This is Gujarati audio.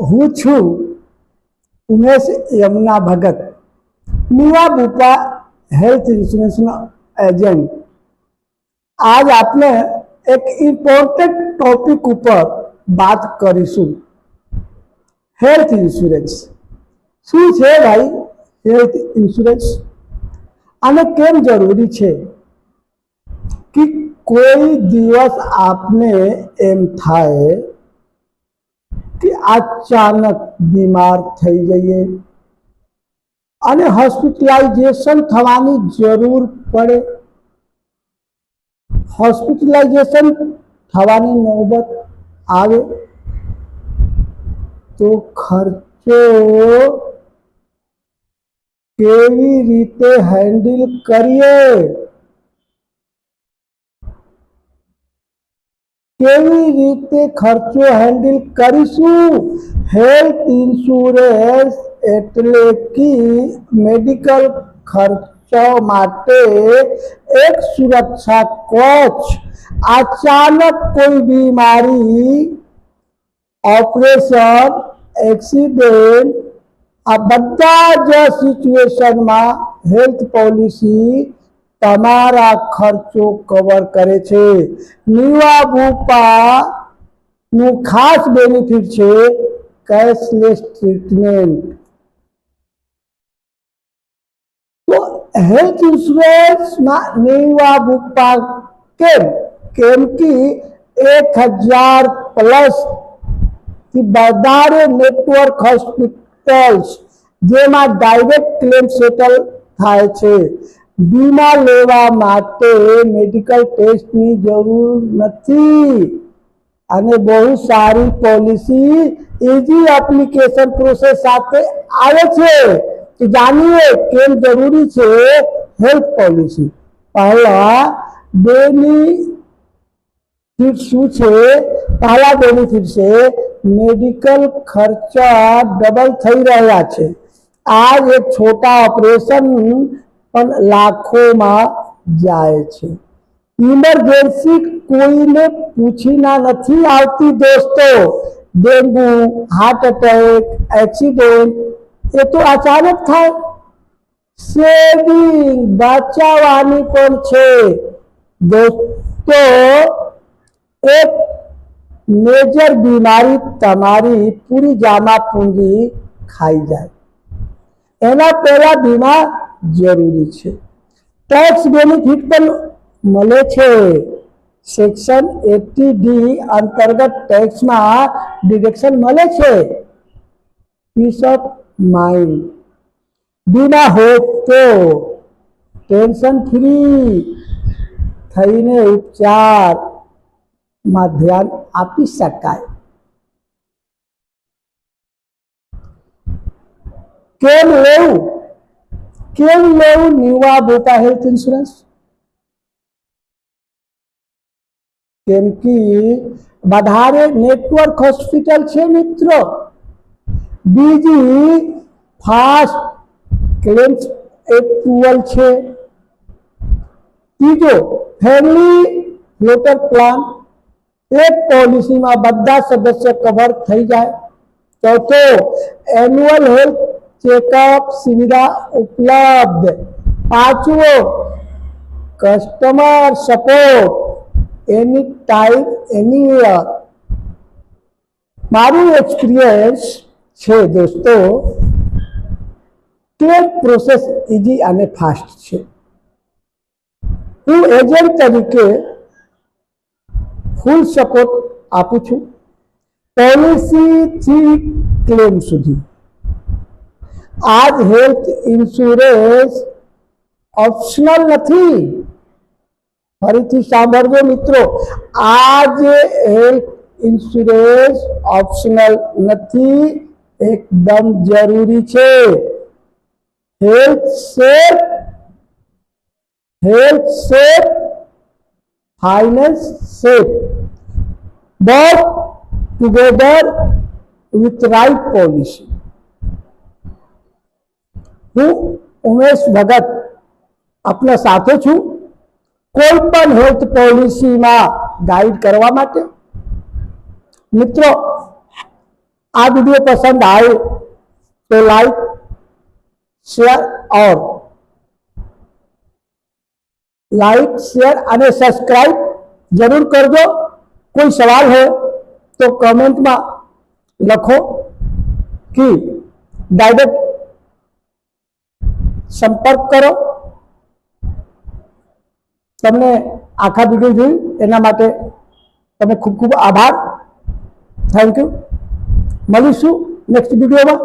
હું છું ઉમેશ યમુના ભગત મીવા બુપા હેલ્થ ઇન્સ્યોરન્સનો એજન્ટ. આજ આપણે એક ઇમ્પોર્ટન્ટ ટોપિક ઉપર વાત કરીશું. Health insurance. શું છે ભાઈ હેલ્થ ઇન્સ્યોરન્સ? અને કેમ જરૂરી છે? કે કોઈ દિવસ આપને એમ થાય અચાનક બીમાર થઈ જઈએ. અને હોસ્પિટલાઇઝેશન થવાની જરૂર પડે. હોસ્પિટલાઇઝેશન થવાની નોબત આવે તો ખર્ચો કેવી રીતે હેન્ડલ કરીએ? કેવી રીતે ખર્ચો હેન્ડલ કરીશું હેલ્થ ઇન્સ્યોરન્સ એટલે કે મેડિકલ ખર્ચો માટે એક સુરક્ષા કોચ અચાનક કોઈ બીમારી ઓપરેશન એક્સિડન્ટ આ બધા જ સિચ્યુએશનમાં હેલ્થ પોલિસી તમારા ખર્ચો કવર કરે છે. નીવા ભૂપા નું ખાસ બેનિફિટ છે કેશલેસ ટ્રીટમેન્ટ તો હેલ્થ ઇન્સ્યોરન્સમાં નીવા ભૂપા કેમ? કેમ કે એક હજાર પ્લસથી વધારે નેટવર્ક હોસ્પિટલ્સ જેમાં ડાયરેક્ટ ક્લેમ સેટલ થાય છે. વીમા લેવા માટે મેડિકલ ટેસ્ટની જરૂર નથી. અને બહુ સારી પોલિસી ઇઝી એપ્લિકેશન પ્રોસેસ સાથે આવે છે. તો જાણીએ કેમ જરૂરી છે હેલ્થ પોલિસી પહેલા બેનિફિટ શું છે? પહેલા બેનિફિટ છે મેડિકલ ખર્ચા ડબલ થઈ રહ્યા છે. આ એક છોટા ઓપરેશન પણ લાખોમાં જાય છે. ઇમરજન્સી કોઈને પૂછીના નથી આવતી દોસ્તો. ડેન્ગુ હાર્ટ એટેક એક્સિડન્ટ એ તો અચાનક થાય. સેવિંગ બચાવવાની પણ છે. દોસ્તો, એક મેજર બીમારી તમારી પૂરી જામા પૂંજી ખાઈ જાય. એના પહેલા વીમા જરૂરી છે. ટેક્સ બેનિફિટ પણ મળે છે. સેક્શન એટી ડી અંતર્ગત ટેક્સમાં ડિડક્શન મળે છે. પીસ ઓફ માઇન્ડ બીના હોપ તો ટેન્શન ફ્રી થઈને ઉપચારમાં ધ્યાન આપી શકાય. કેમ લેવું? કેમ લેવું નિવા બોટા હેલ્થ ઇન્સ્યોરન્સ કેમ કે વધારે નેટવર્ક હોસ્પિટલ છે મિત્રો બીજી ફાસ્ટ ક્લેમ્સ એપ્રુવલ છે ત્રીજો ફેમિલી ફ્લોટર પ્લાન એક પોલિસીમાં બધા સદસ્ય કવર થઈ જાય ચોથો એન્યુઅલ હેલ્થ ચેકઅપ સુવિધા ઉપલબ્ધ. પાંચવો customer support any time any મારું એક્સપિરિયન્સ છે દોસ્તો કે પ્રોસેસ ઇઝી અને ફાસ્ટ છે. હું એજન્ટ તરીકે ફૂલ સપોર્ટ આપું છું. પોલિસીથી ક્લેમ સુધી. આજ હેલ્થ ઇન્સ્યોરન્સ ઓપ્શનલ નથી. ફરીથી સાંભળજો મિત્રો, આજ હેલ્થ ઇન્સ્યોરન્સ ઓપ્શનલ નથી, એકદમ જરૂરી છે. Health safe health safe finance safe but together with right policy. हूँ उमेश भगत अपने साथ छू कोईपन हेल्थ पॉलिसी में गाइड करने मित्रों आ वीडियो पसंद आए तो लाइक शेयर और लाइक शेयर और सब्सक्राइब ज़रूर कर दो कोई सवाल हो तो कमेंट में लखो कि डायरेक्ट સંપર્ક કરો. તમને આખા વીડિયો જોઈ, એના માટે તમે ખૂબ ખૂબ આભાર. થેન્ક યુ મળીશું નેક્સ્ટ વિડીયોમાં